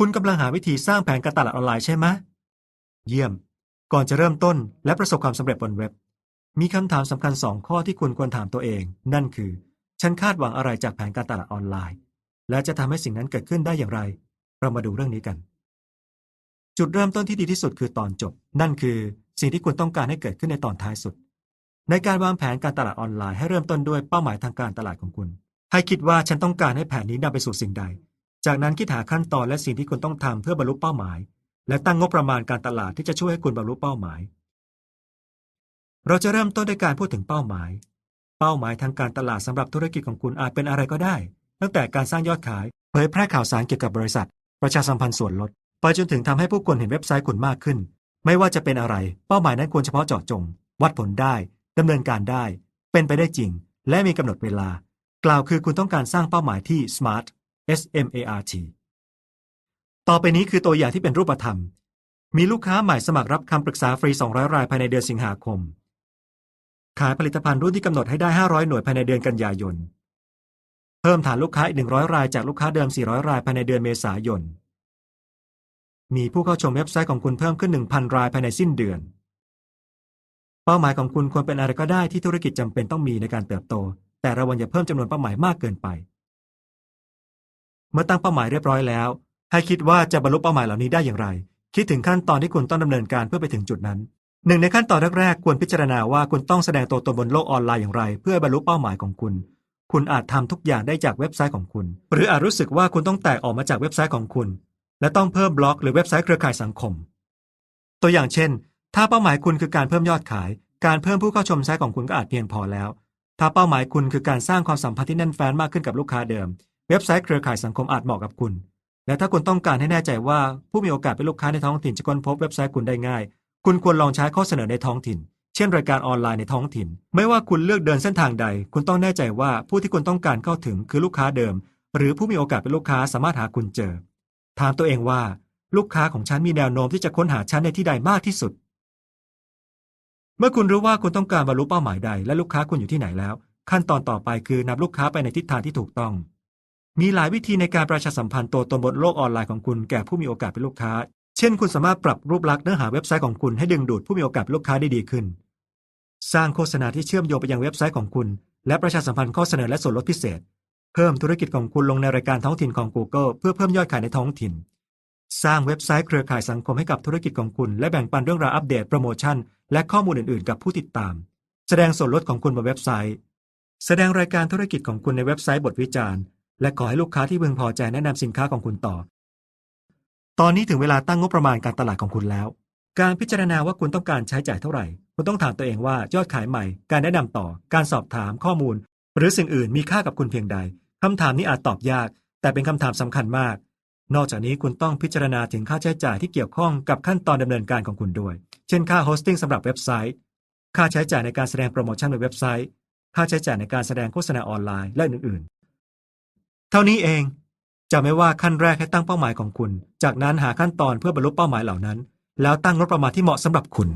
คุณกำลังหาวิธีสร้างแผนการตลาดออนไลน์ใช่ไหมเยี่ยม ก่อนจะเริ่มต้นและประสบความสำเร็จบนเว็บ มีคำถามสำคัญสองข้อที่คุณควรถามตัวเอง นั่นคือ ฉันคาดหวังอะไรจากแผนการตลาดออนไลน์ และจะทำให้สิ่งนั้นเกิดขึ้นได้อย่างไร เรามาดูเรื่องนี้กัน จุดเริ่มต้นที่ดีที่สุดคือตอนจบ นั่นคือสิ่งที่คุณต้องการให้เกิดขึ้นในตอนท้ายสุด ในการวางแผนการตลาดออนไลน์ให้เริ่มต้นด้วยเป้าหมายทางการตลาดของคุณ ให้คิดว่าฉันต้องการให้แผนนี้นำไปสู่สิ่งใด จากนั้นคิดหาขั้นตอนและสิ่งที่คุณต้องทำเพื่อบรรลุเป้าหมาย และตั้งงบประมาณการตลาดที่จะช่วยให้คุณบรรลุเป้าหมาย เราจะเริ่มต้นด้วยการพูดถึงเป้าหมาย เป้าหมายทางการตลาดสำหรับธุรกิจของคุณอาจเป็นอะไรก็ได้ ตั้งแต่การสร้างยอดขายเผยแพร่ข่าวสารเกี่ยวกับบริษัท ประชาสัมพันธ์ส่วนลดไปจนถึงทำให้ผู้คนเห็นเว็บไซต์คุณมากขึ้น ไม่ว่าจะเป็นอะไร เป้าหมายนั้นควรเฉพาะเจาะจง วัดผลได้ดำเนินการได้ เป็นไปได้จริง และมีกำหนดเวลา กล่าวคือคุณต้องการสร้างเป้าหมายที่ SMART S M A R T ต่อไปนี้คือตัวอย่างที่เป็นรูปธรรม มีลูกค้าใหม่สมัครรับคำปรึกษาฟรี 200 รายภายในเดือนสิงหาคม ขายผลิตภัณฑ์รุ่นที่กำหนดให้ได้ 500 หน่วยภายในเดือนกันยายน เพิ่มฐานลูกค้าอีก 100 รายจากลูกค้าเดิม 400 รายภายในเดือนเมษายน มีผู้เข้าชมเว็บไซต์ของคุณเพิ่มขึ้น 1,000 รายภายในสิ้นเดือน เป้าหมายของคุณควรเป็นอะไรก็ได้ที่ธุรกิจจำเป็นต้องมีในการเติบโต แต่ระวังอย่าเพิ่มจำนวนเป้าหมายมากเกินไป เมื่อตั้งเป้าหมายเรียบร้อยแล้ว ให้คิดว่าจะบรรลุเป้าหมายเหล่านี้ได้อย่างไร คิดถึงขั้นตอนที่คุณต้องดำเนินการเพื่อไปถึงจุดนั้นหนึ่งในขั้นตอนแรกๆควรพิจารณาว่าคุณต้องแสดงตัวตนบนโลกออนไลน์อย่างไร เพื่อบรรลุเป้าหมายของคุณ คุณอาจทำทุกอย่างได้จากเว็บไซต์ของคุณ หรืออาจรู้สึกว่าคุณต้องแตกออกมาจากเว็บไซต์ของคุณ และต้องเพิ่มบล็อกหรือเว็บไซต์เครือข่ายสังคม ตัวอย่างเช่น ถ้าเป้าหมายคุณคือการเพิ่มยอดขาย การเพิ่มผู้เข้าชมไซต์ของคุณก็อาจเพียงพอแล้ว ถ้าเป้าหมายคุณคือการสร้างความสัมพันธ์ที่แน่นแฟ้นมากขึ้นกับลูกค้าเดิม เว็บไซต์เครือข่ายสังคมอาจเหมาะกับคุณ และถ้าคุณต้องการให้แน่ใจว่าผู้มีโอกาสเป็นลูกค้าในท้องถิ่นจะค้นพบเว็บไซต์คุณได้ง่าย คุณควรลองใช้ข้อเสนอในท้องถิ่น เช่นรายการออนไลน์ในท้องถิ่น ไม่ว่าคุณเลือกเดินเส้นทางใด คุณต้องแน่ใจว่าผู้ที่คุณต้องการเข้าถึงคือลูกค้าเดิม หรือผู้มีโอกาสเป็นลูกค้าสามารถหาคุณเจอ ถามตัวเองว่า ลูกค้าของฉันมีแนวโน้มที่จะค้นหาฉันในที่ใดมากที่สุด เมื่อคุณรู้ว่าคุณต้องการบรรลุเป้าหมายใด และลูกค้าคุณอยู่ที่ไหนแล้ว ขั้นตอนต่อไปคือนำลูกค้าไปในทิศทางที่ถูกต้อง มีหลายวิธีในการประชาสัมพันธ์ตัวตนบนโลกออนไลน์ของคุณแก่ผู้มีโอกาสเป็นลูกค้า เช่น คุณสามารถปรับรูปลักษณ์เนื้อหาเว็บไซต์ของคุณให้ดึงดูดผู้มีโอกาสเป็นลูกค้าได้ดีขึ้น สร้างโฆษณาที่เชื่อมโยงไปยังเว็บไซต์ของคุณ และประชาสัมพันธ์ข้อเสนอและส่วนลดพิเศษ เพิ่มธุรกิจของคุณลงในรายการท้องถิ่นของ Google เพื่อเพิ่มยอดขายในท้องถิ่น สร้างเว็บไซต์เครือข่ายสังคมให้กับธุรกิจของคุณและแบ่งปันเรื่องราวอัปเดตโปรโมชั่นและข้อมูลอื่นๆ กับผู้ติดตาม แสดงส่วนลดของคุณบนเว็บไซต์ แสดงรายการธุรกิจของคุณในเว็บไซต์บทวิจารณ์ และขอให้ลูกค้าที่พึงพอใจแนะนำสินค้าของคุณต่อ ตอนนี้ถึงเวลาตั้งงบประมาณการตลาดของคุณแล้ว การพิจารณาว่าคุณต้องการใช้จ่ายเท่าไหร่ คุณต้องถามตัวเองว่ายอดขายใหม่ การแนะนำต่อ การสอบถามข้อมูล หรือสิ่งอื่นมีค่ากับคุณเพียงใดคำถามนี้อาจตอบยาก แต่เป็นคำถามสำคัญมาก นอกจากนี้คุณต้องพิจารณาถึงค่าใช้จ่ายที่เกี่ยวข้องกับขั้นตอนดำเนินการของคุณด้วย เช่นค่าโฮสติ้งสำหรับเว็บไซต์ ค่าใช้จ่ายในการแสดงโปรโมชั่นบนเว็บไซต์ ค่าใช้จ่ายในการแสดงโฆษณาออนไลน์และอื่นๆ ท่านี้เองจะไม่ว่าขั้นแรกให้ตั้งเป้าหมายของคุณ จากนั้นหาขั้นตอนเพื่อบรรลุเป้าหมายเหล่านั้น แล้วตั้งงบประมาณที่เหมาะสำหรับคุณ